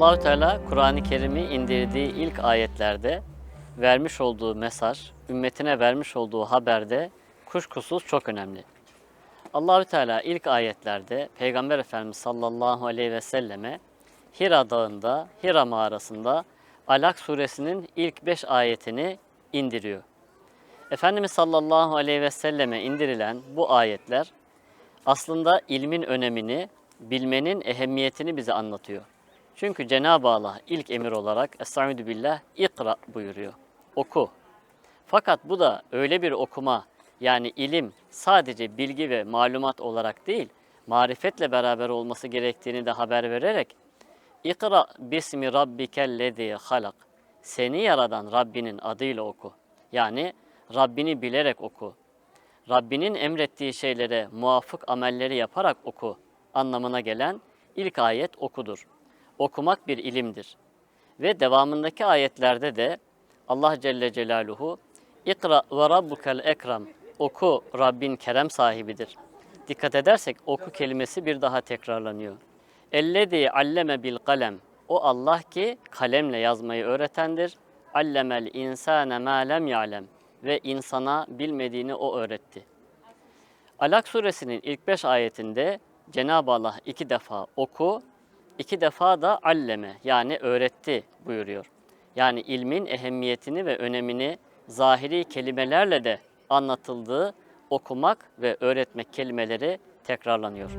Allahü Teala Kur'an-ı Kerim'i indirdiği ilk ayetlerde vermiş olduğu mesaj, ümmetine vermiş olduğu haberde kuşkusuz çok önemli. Allahü Teala ilk ayetlerde Peygamber Efendimiz sallallahu aleyhi ve selleme Hira Dağı'nda, Hira mağarasında Alak suresinin ilk beş ayetini indiriyor. Efendimiz sallallahu aleyhi ve selleme indirilen bu ayetler aslında ilmin önemini, bilmenin ehemmiyetini bize anlatıyor. Çünkü Cenab-ı Allah ilk emir olarak Estaizu billah ikra buyuruyor. Oku. Fakat bu da öyle bir okuma yani ilim sadece bilgi ve malumat olarak değil, marifetle beraber olması gerektiğini de haber vererek İkra bismi rabbikellezi halak. Seni yaradan Rabbinin adıyla oku. Yani Rabbini bilerek oku. Rabbinin emrettiği şeylere muvafık amelleri yaparak oku anlamına gelen ilk ayet okudur. Okumak bir ilimdir. Ve devamındaki ayetlerde de Allah Celle Celaluhu İkra ve rabbukel ekrem oku Rabbin kerem sahibidir. Dikkat edersek oku kelimesi bir daha tekrarlanıyor. Ellezî alleme bil kalem o Allah ki kalemle yazmayı öğretendir. Allemel insane ma lem ya'lem ve insana bilmediğini o öğretti. Alak suresinin ilk beş ayetinde Cenab-ı Allah iki defa oku, iki defa da alleme yani öğretti buyuruyor. Yani ilmin ehemmiyetini ve önemini zahiri kelimelerle de anlatıldığı okumak ve öğretmek kelimeleri tekrarlanıyor.